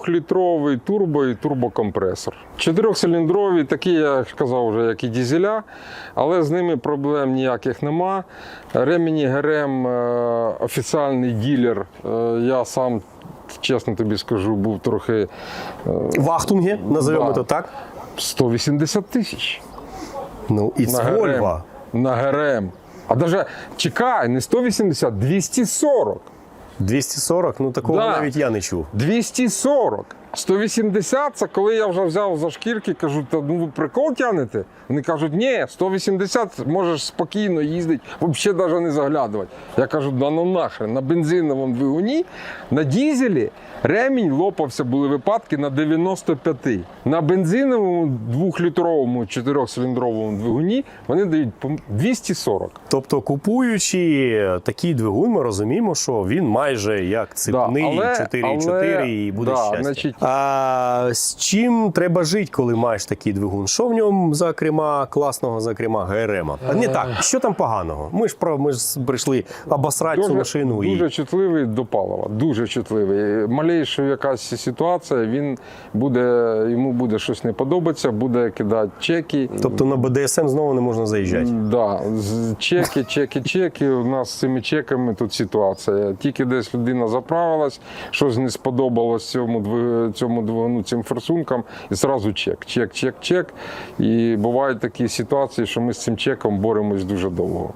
двохлітровий турбо і турбокомпресор. Чотирьохциліндрові, такі, я казав, вже, як і дізеля, але з ними проблем ніяких нема. Ремені ГРМ е, офіціальний ділер. Е, Я сам, чесно тобі скажу, був трохи е, Вахтунги, називаємо Да. то так. 180 тисяч. Ну, і з Вольва. На ГРМ. А навіть чекай, не 180, 240. 240, ну такого Да. навіть я не чув. 240. 180 це коли я вже взяв за шкірки, кажу, та ну ви прикол тянете? Вони кажуть, ні, 180 можеш спокійно їздити, взагалі навіть не заглядувати. Я кажу, да ну нахрен, на бензиновому двигуні, на дізелі ремінь лопався, були випадки на 95. На бензиновому двохлітровому чотирьохциліндровому двигуні вони дають по 240. Тобто, купуючи такий двигун, ми розуміємо, що він майже як цепний але- 4,4 але- і буде да, щастя. значить- А з чим треба жити, коли маєш такий двигун? Що в ньому, зокрема, класного, зокрема, ГРМ? А не так, що там поганого? Ми ж про ми ж прийшли обосрати цю машину дуже і чутливий до палива, дуже чутливий. Малейша якась ситуація, він буде, йому буде щось не подобатися, буде кидати чеки. тобто на БДСМ знову не можна заїжджати. Да, чеки, чеки, чеки. У нас з цими чеками тут ситуація. Тільки десь людина заправилась, щось не сподобалось цьому дви- цьому ну, цим форсункам, і зразу чек, чек, чек, чек. І бувають такі ситуації, що ми з цим чеком боремось дуже довго.